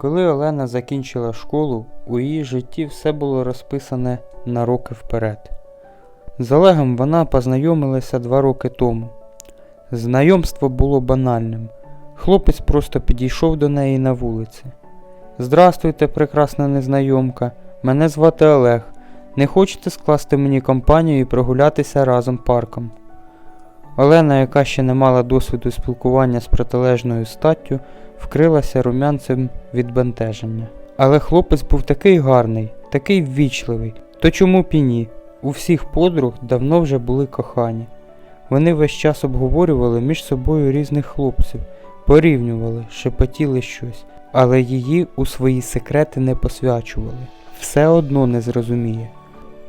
Коли Олена закінчила школу, у її житті все було розписане на роки вперед. З Олегом вона познайомилася два роки тому. Знайомство було банальним. Хлопець просто підійшов до неї на вулиці. Здрастуйте, прекрасна незнайомка. Мене звати Олег. Не хочете скласти мені компанію і прогулятися разом парком? Олена, яка ще не мала досвіду спілкування з протилежною статтю, вкрилася румянцем від бентеження. Але хлопець був такий гарний, такий ввічливий. То чому б і ні? У всіх подруг давно вже були кохані. Вони весь час обговорювали між собою різних хлопців, порівнювали, шепотіли щось, але її у свої секрети не посвячували. Все одно не зрозуміє.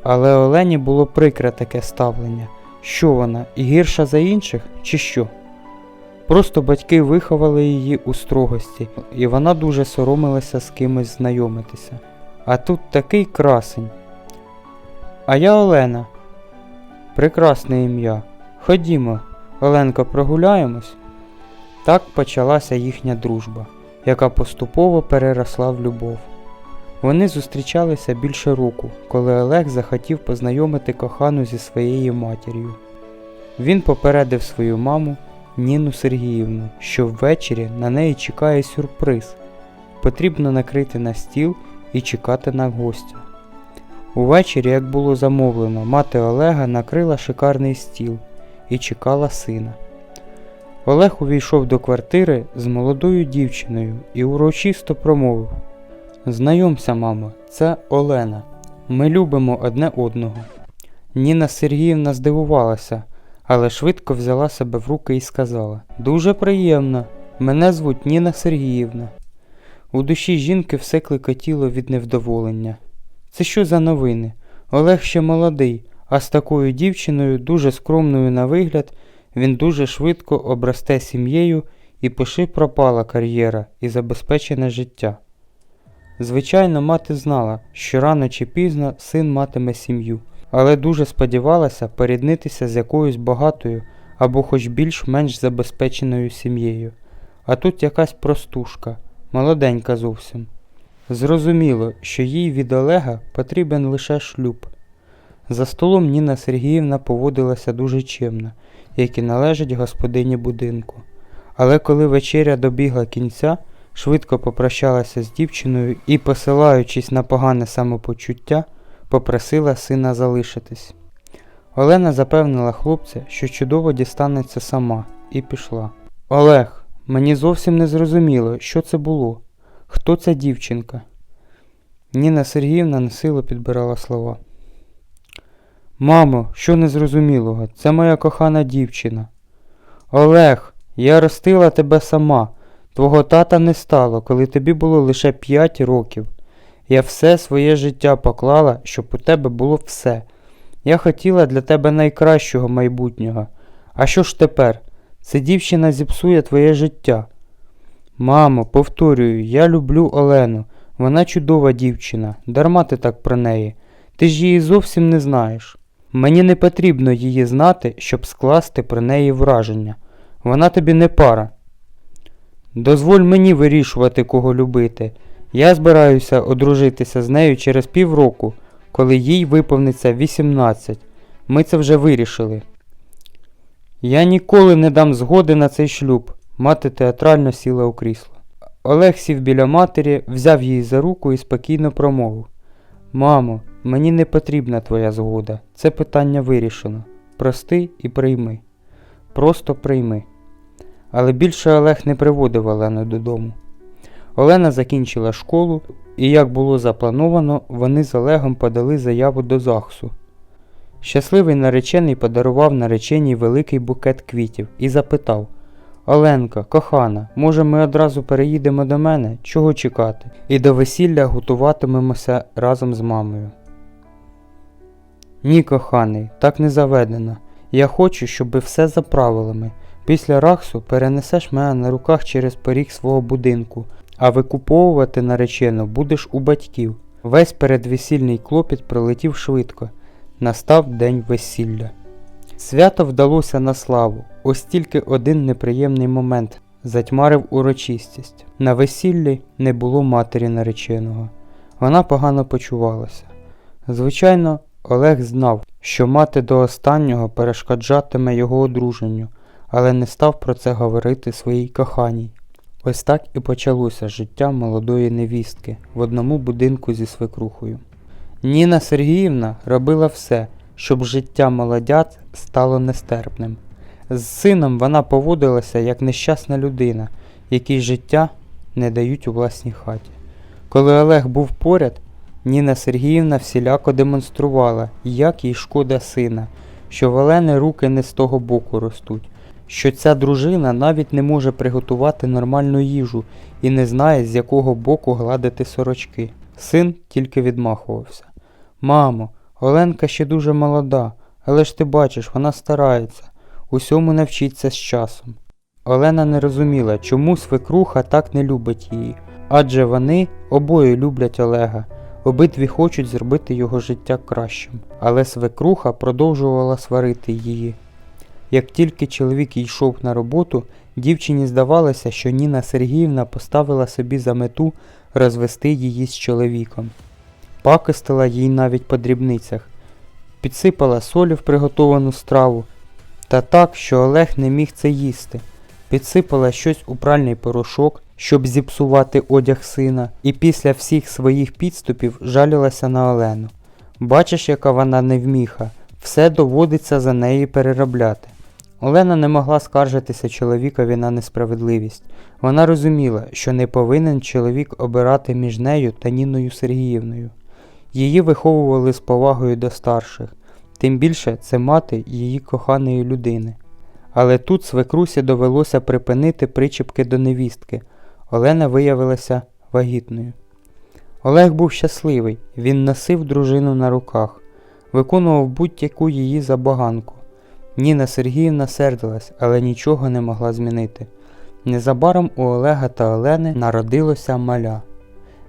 Але Олені було прикре таке ставлення. Що вона, і гірша за інших, чи що? Просто батьки виховали її у строгості, і вона дуже соромилася з кимось знайомитися. А тут такий красень. А я Олена. Прекрасне ім'я. Ходімо, Оленко, прогуляємось. Так почалася їхня дружба, яка поступово переросла в любов. Вони зустрічалися більше року, коли Олег захотів познайомити кохану зі своєю матір'ю. Він попередив свою маму Ніну Сергіївну, що ввечері на неї чекає сюрприз. Потрібно накрити на стіл і чекати на гостя. Увечері, як було замовлено, мати Олега накрила шикарний стіл і чекала сина. Олег увійшов до квартири з молодою дівчиною і урочисто промовив Знайомся, мамо, це Олена. Ми любимо одне одного. Ніна Сергіївна здивувалася, але швидко взяла себе в руки і сказала Дуже приємно. Мене звуть Ніна Сергіївна. У душі жінки все клекотіло від невдоволення. Це що за новини? Олег ще молодий, а з такою дівчиною, дуже скромною на вигляд, він дуже швидко обрасте сім'єю і пиши пропала кар'єра і забезпечене життя. Звичайно, мати знала, що рано чи пізно син матиме сім'ю, але дуже сподівалася поріднитися з якоюсь багатою або хоч більш-менш забезпеченою сім'єю. А тут якась простушка, молоденька зовсім. Зрозуміло, що їй від Олега потрібен лише шлюб. За столом Ніна Сергіївна поводилася дуже чемно, як і належить господині будинку. Але коли вечеря добігла кінця, швидко попрощалася з дівчиною і, посилаючись на погане самопочуття, попросила сина залишитись. Олена запевнила хлопця, що чудово дістанеться сама, і пішла. Олег, мені зовсім не зрозуміло, що це було. Хто ця дівчинка? Ніна Сергіївна насилу підбирала слова. Мамо, що незрозумілого? Це моя кохана дівчина. Олег, я ростила тебе сама. Твого тата не стало, коли тобі було лише 5 років. Я все своє життя поклала, щоб у тебе було все. Я хотіла для тебе найкращого майбутнього. А що ж тепер? Ця дівчина зіпсує твоє життя. Мамо, повторюю, я люблю Олену. Вона чудова дівчина, дарма ти так про неї. Ти ж її зовсім не знаєш. Мені не потрібно її знати, щоб скласти про неї враження. Вона тобі не пара. Дозволь мені вирішувати, кого любити. Я збираюся одружитися з нею через півроку, коли їй виповниться 18. Ми це вже вирішили. Я ніколи не дам згоди на цей шлюб. Мати театрально сіла у крісло. Олег сів біля матері, взяв її за руку і спокійно промовив Мамо, мені не потрібна твоя згода. Це питання вирішено. Прости і прийми. Просто прийми. Але більше Олег не приводив Олену додому. Олена закінчила школу, і, як було заплановано, вони з Олегом подали заяву до ЗАГСу. Щасливий наречений подарував нареченій великий букет квітів і запитав Оленка, кохана, може ми одразу переїдемо до мене? Чого чекати? І до весілля готуватимемося разом з мамою. Ні, коханий, так не заведено. Я хочу, щоб все за правилами. Після рахсу перенесеш мене на руках через поріг свого будинку, а викуповувати наречену будеш у батьків. Весь передвесільний клопіт пролетів швидко. Настав день весілля. Свято вдалося на славу, ось тільки один неприємний момент затьмарив урочистість. На весіллі не було матері нареченого. Вона погано почувалася. Звичайно, Олег знав, що мати до останнього перешкоджатиме його одруженню, але не став про це говорити своїй коханій. Ось так і почалося життя молодої невістки в одному будинку зі свекрухою. Ніна Сергіївна робила все, щоб життя молодят стало нестерпним. З сином вона поводилася як нещасна людина, якій життя не дають у власній хаті. Коли Олег був поряд, Ніна Сергіївна всіляко демонструвала, як їй шкода сина, що в Олени руки не з того боку ростуть, що ця дружина навіть не може приготувати нормальну їжу і не знає, з якого боку гладити сорочки. Син тільки відмахувався. Мамо, Оленка ще дуже молода, але ж ти бачиш, вона старається, усьому навчиться з часом. Олена не розуміла, чому свекруха так не любить її, адже вони обоє люблять Олега, обидві хочуть зробити його життя кращим. Але свекруха продовжувала сварити її. Як тільки чоловік йшов на роботу, дівчині здавалося, що Ніна Сергіївна поставила собі за мету розвести її з чоловіком. Пакостила їй навіть по дрібницях, підсипала солі в приготовану страву, та так, що Олег не міг це їсти. Підсипала щось у пральний порошок, щоб зіпсувати одяг сина, і після всіх своїх підступів жалілася на Олену. Бачиш, яка вона невміха, все доводиться за неї переробляти. Олена не могла скаржитися чоловікові на несправедливість. Вона розуміла, що не повинен чоловік обирати між нею та Ніною Сергіївною. Її виховували з повагою до старших, тим більше це мати її коханої людини. Але тут свекрусі довелося припинити причіпки до невістки. Олена виявилася вагітною. Олег був щасливий, він носив дружину на руках, виконував будь-яку її забаганку. Ніна Сергіївна сердилась, але нічого не могла змінити. Незабаром у Олега та Олени народилося маля.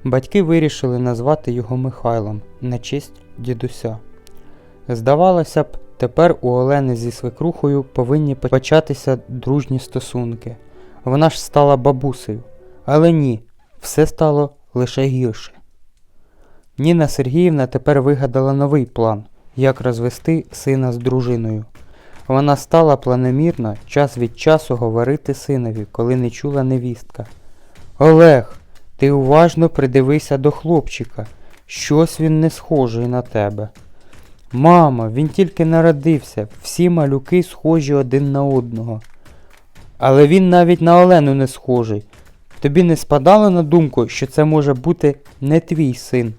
Батьки вирішили назвати його Михайлом на честь дідуся. Здавалося б, тепер у Олени зі свекрухою повинні початися дружні стосунки. Вона ж стала бабусею. Але ні, все стало лише гірше. Ніна Сергіївна тепер вигадала новий план, як розвести сина з дружиною. Вона стала планомірно час від часу говорити синові, коли не чула невістка. Олег, ти уважно придивися до хлопчика. Щось він не схожий на тебе. Мамо, він тільки народився, всі малюки схожі один на одного. Але він навіть на Олену не схожий. Тобі не спадало на думку, що це може бути не твій син.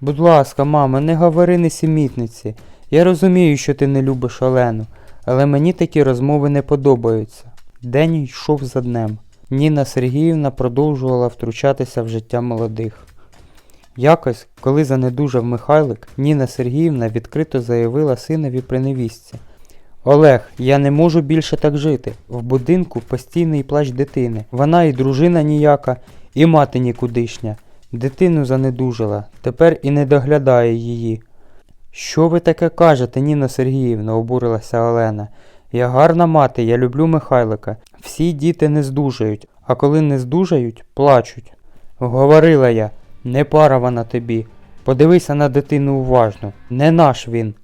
Будь ласка, мама, не говори несімітниці. Я розумію, що ти не любиш Олену, але мені такі розмови не подобаються. День йшов за днем. Ніна Сергіївна продовжувала втручатися в життя молодих. Якось, коли занедужав Михайлик, Ніна Сергіївна відкрито заявила синові при невістці. Олег, я не можу більше так жити. В будинку постійний плач дитини. Вона і дружина ніяка, і мати нікудишня. Дитину занедужила, тепер і не доглядає її. Що ви таке кажете, Ніна Сергіївна, обурилася Олена. Я гарна мати, я люблю Михайлика. Всі діти не здужають, а коли не здужають, плачуть. Говорила я, не пара вона тобі. Подивися на дитину уважно, не наш він.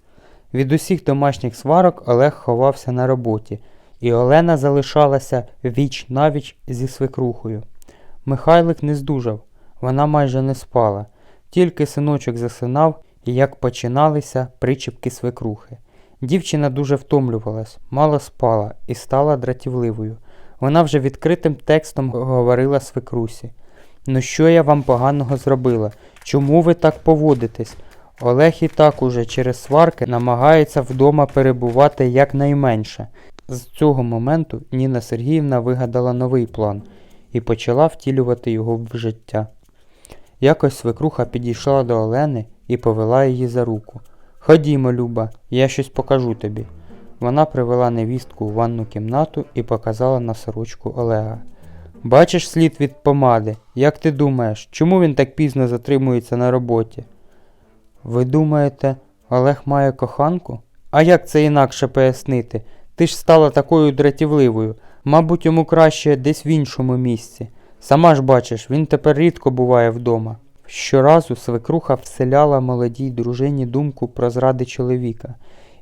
Від усіх домашніх сварок Олег ховався на роботі, і Олена залишалася віч навіч зі свекрухою. Михайлик не здужав, вона майже не спала, тільки синочок засинав і як починалися причіпки свекрухи. Дівчина дуже втомлювалась, мало спала і стала дратівливою. Вона вже відкритим текстом говорила свекрусі. Ну що я вам поганого зробила? Чому ви так поводитесь? Олег і так уже через сварки намагається вдома перебувати якнайменше. З цього моменту Ніна Сергіївна вигадала новий план і почала втілювати його в життя. Якось свекруха підійшла до Олени і повела її за руку. Ходімо, Люба, я щось покажу тобі. Вона привела невістку у ванну кімнату і показала на сорочку Олега. Бачиш слід від помади? Як ти думаєш, чому він так пізно затримується на роботі? Ви думаєте, Олег має коханку? А як це інакше пояснити? Ти ж стала такою дратівливою. Мабуть, йому краще десь в іншому місці. Сама ж бачиш, він тепер рідко буває вдома. Щоразу свекруха вселяла молодій дружині думку про зради чоловіка,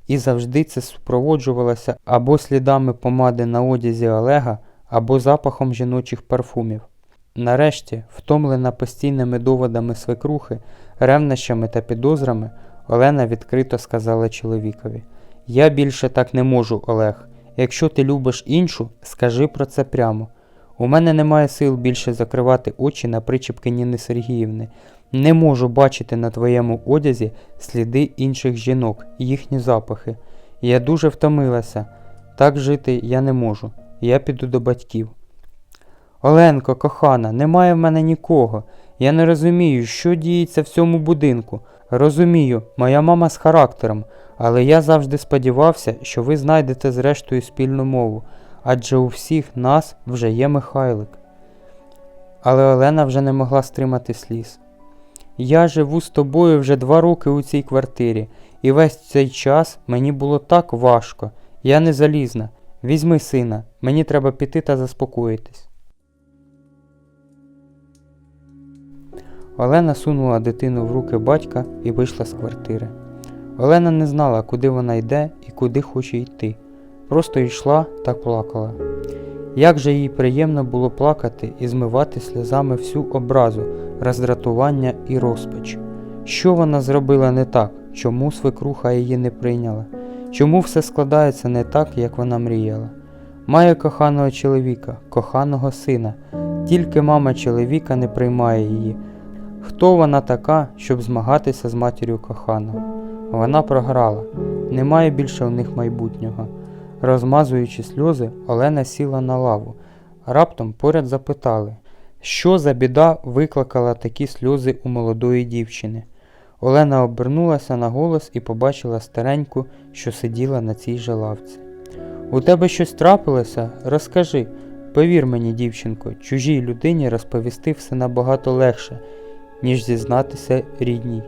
і завжди це супроводжувалося або слідами помади на одязі Олега, або запахом жіночих парфумів. Нарешті, втомлена постійними доводами свекрухи, ревнощами та підозрами, Олена відкрито сказала чоловікові: Я більше так не можу, Олег. Якщо ти любиш іншу, скажи про це прямо. У мене немає сил більше закривати очі на причіпки Ніни Сергіївни. Не можу бачити на твоєму одязі сліди інших жінок, їхні запахи. Я дуже втомилася. Так жити я не можу. Я піду до батьків. Оленко, кохана, немає в мене нікого. Я не розумію, що діється в цьому будинку. Розумію, моя мама з характером, але я завжди сподівався, що ви знайдете зрештою спільну мову, адже у всіх нас вже є Михайлик. Але Олена вже не могла стримати сліз. Я живу з тобою вже два роки у цій квартирі, і весь цей час мені було так важко. Я не залізна. Візьми сина, мені треба піти та заспокоїтись. Олена сунула дитину в руки батька і вийшла з квартири. Олена не знала, куди вона йде і куди хоче йти. Просто йшла та плакала. Як же їй приємно було плакати і змивати сльозами всю образу, роздратування і розпач. Що вона зробила не так, чому свекруха її не прийняла? Чому все складається не так, як вона мріяла? Має коханого чоловіка, коханого сина, тільки мама чоловіка не приймає її. Хто вона така, щоб змагатися з матір'ю коханого? Вона програла, немає більше у них майбутнього. Розмазуючи сльози, Олена сіла на лаву. Раптом поряд запитали, що за біда викликала такі сльози у молодої дівчини. Олена обернулася на голос і побачила стареньку, що сиділа на цій же лавці. У тебе щось трапилося? Розкажи. Повір мені, дівчинко, чужій людині розповісти все набагато легше, ніж зізнатися рідній.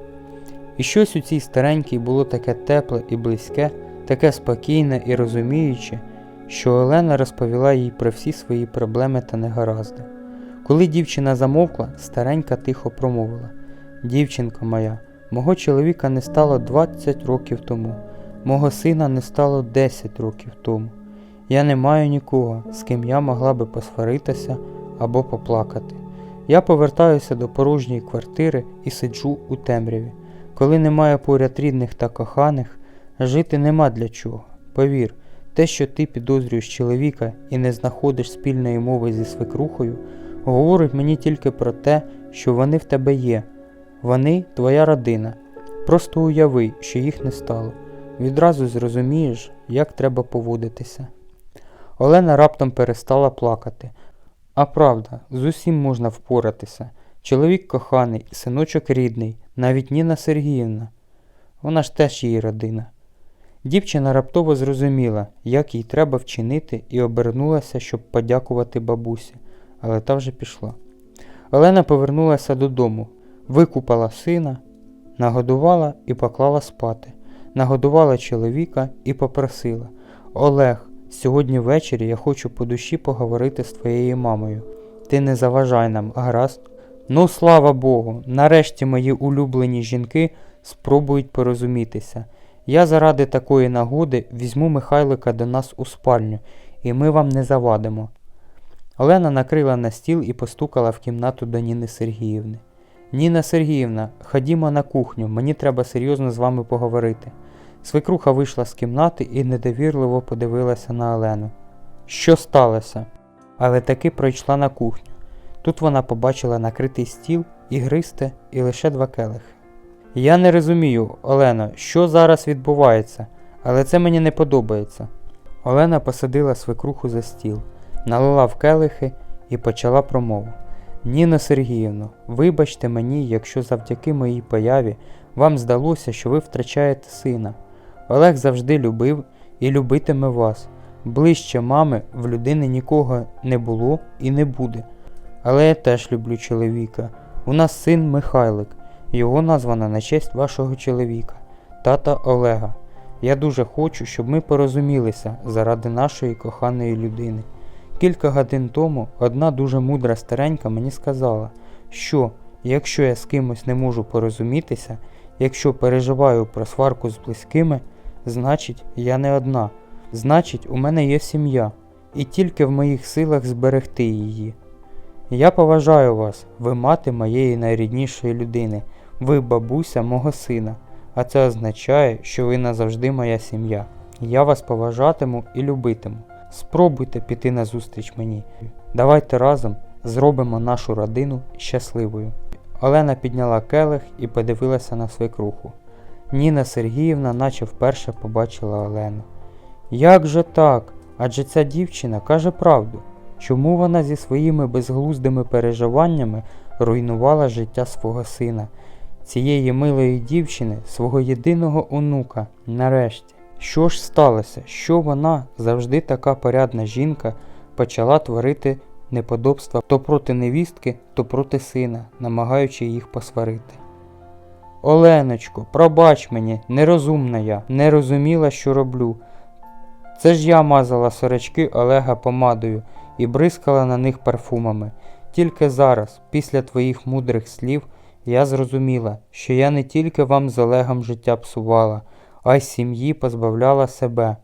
І щось у цій старенькій було таке тепле і близьке, таке спокійне і розуміюче, що Олена розповіла їй про всі свої проблеми та негаразди. Коли дівчина замовкла, старенька тихо промовила Дівчинко моя, мого чоловіка не стало 20 років тому, мого сина не стало 10 років тому. Я не маю нікого, з ким я могла би посваритися або поплакати. Я повертаюся до порожньої квартири і сиджу у темряві. Коли немає поряд рідних та коханих, жити нема для чого. Повір, те, що ти підозрюєш чоловіка і не знаходиш спільної мови зі свекрухою, говорить мені тільки про те, що вони в тебе є. Вони твоя родина. Просто уяви, що їх не стало. Відразу зрозумієш, як треба поводитися. Олена раптом перестала плакати. А правда, з усім можна впоратися. Чоловік коханий, синочок рідний, навіть Ніна Сергіївна. Вона ж теж її родина. Дівчина раптово зрозуміла, як їй треба вчинити, і обернулася, щоб подякувати бабусі, але та вже пішла. Олена повернулася додому, викупала сина, нагодувала і поклала спати, нагодувала чоловіка і попросила Олег, сьогодні ввечері я хочу по душі поговорити з твоєю мамою. Ти не заважай нам, гаразд. Ну, слава Богу, нарешті мої улюблені жінки спробують порозумітися. Я заради такої нагоди візьму Михайлика до нас у спальню, і ми вам не завадимо. Олена накрила на стіл і постукала в кімнату до Ніни Сергіївни. Ніна Сергіївна, ходімо на кухню, мені треба серйозно з вами поговорити. Свекруха вийшла з кімнати і недовірливо подивилася на Олену. Що сталося? Але таки пройшла на кухню. Тут вона побачила накритий стіл, ігристе і лише два келихи. Я не розумію, Олено, що зараз відбувається, але це мені не подобається. Олена посадила свекруху за стіл, налила в келихи і почала промову. Ніно Сергіївно, вибачте мені, якщо завдяки моїй появі вам здалося, що ви втрачаєте сина. Олег завжди любив і любитиме вас. Ближче мами в людини нікого не було і не буде. Але я теж люблю чоловіка. У нас син Михайлик. Його названо на честь вашого чоловіка, тата Олега. Я дуже хочу, щоб ми порозумілися заради нашої коханої людини. Кілька годин тому одна дуже мудра старенька мені сказала, що якщо я з кимось не можу порозумітися, якщо переживаю про сварку з близькими, значить я не одна, значить у мене є сім'я, і тільки в моїх силах зберегти її. Я поважаю вас, ви мати моєї найріднішої людини, ви бабуся мого сина, а це означає, що ви назавжди моя сім'я. Я вас поважатиму і любитиму. Спробуйте піти назустріч мені. Давайте разом зробимо нашу родину щасливою. Олена підняла келих і подивилася на свекруху. Ніна Сергіївна наче вперше побачила Олену. Як же так? Адже ця дівчина каже правду. Чому вона зі своїми безглуздими переживаннями руйнувала життя свого сина, цієї милої дівчини, свого єдиного онука, нарешті? Що ж сталося? Що вона, завжди така порядна жінка, почала творити неподобства то проти невістки, то проти сина, намагаючи їх посварити? Оленочко, пробач мені, нерозумна я, не розуміла, що роблю. Це ж я мазала сорочки Олега помадою і бризкала на них парфумами. Тільки зараз, після твоїх мудрих слів, я зрозуміла, що я не тільки вам з Олегом життя псувала, а й сім'ї позбавляла себе.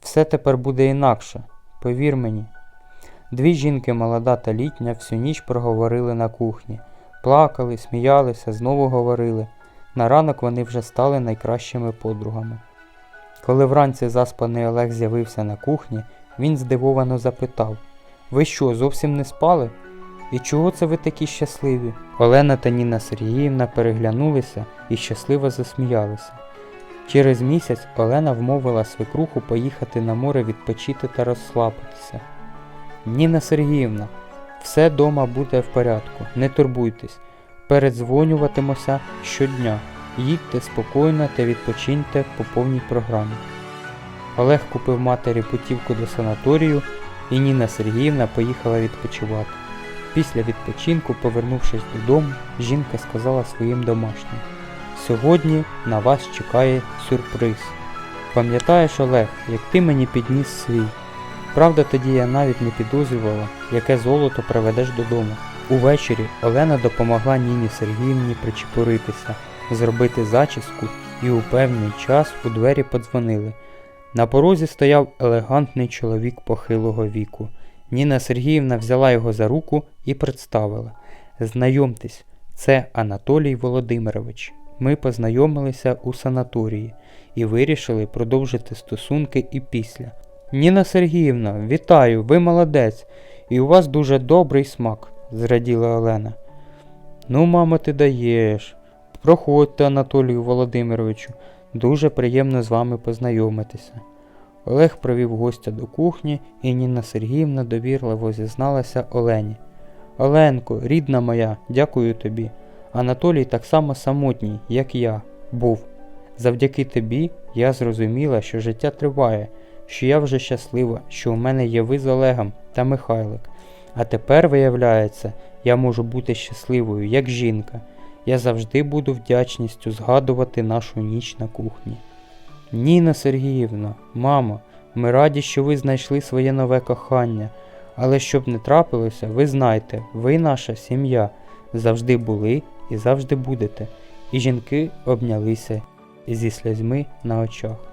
Все тепер буде інакше, повір мені. Дві жінки, молода та літня, всю ніч проговорили на кухні, плакали, сміялися, знову говорили. На ранок вони вже стали найкращими подругами. Коли вранці заспаний Олег з'явився на кухні, він здивовано запитав Ви що, зовсім не спали? І чого це ви такі щасливі? Олена та Ніна Сергіївна переглянулися і щасливо засміялися. Через місяць Олена вмовила свекруху поїхати на море відпочити та розслабитися. Ніна Сергіївна, все дома буде в порядку, не турбуйтесь, передзвонюватимося щодня. Їдьте спокійно та відпочиньте по повній програмі. Олег купив матері путівку до санаторію, і Ніна Сергіївна поїхала відпочивати. Після відпочинку, повернувшись додому, жінка сказала своїм домашнім: Сьогодні на вас чекає сюрприз. Пам'ятаєш, Олег, як ти мені підніс свій? Правда, тоді я навіть не підозрювала, яке золото приведеш додому. Увечері Олена допомогла Ніні Сергіївні причепуритися, зробити зачіску, і у певний час у двері подзвонили. На порозі стояв елегантний чоловік похилого віку. Ніна Сергіївна взяла його за руку і представила: Знайомтесь, це Анатолій Володимирович. Ми познайомилися у санаторії і вирішили продовжити стосунки і після. Ніна Сергіївна, вітаю, ви молодець, і у вас дуже добрий смак, зраділа Олена. Ну, мамо, ти даєш. Проходьте, Анатолію Володимировичу, дуже приємно з вами познайомитися. Олег провів гостя до кухні, і Ніна Сергіївна довірливо зізналася Олені. Оленко, рідна моя, дякую тобі. Анатолій так само самотній, як я, був. Завдяки тобі я зрозуміла, що життя триває, що я вже щаслива, що у мене є ви з Олегом та Михайлик. А тепер, виявляється, я можу бути щасливою, як жінка. Я завжди буду вдячністю згадувати нашу ніч на кухні. Ніна Сергіївна, мамо, ми раді, що ви знайшли своє нове кохання, але щоб не трапилося, ви знайте, ви наша сім'я, завжди були і завжди будете. І жінки обнялися зі сльозьми на очах.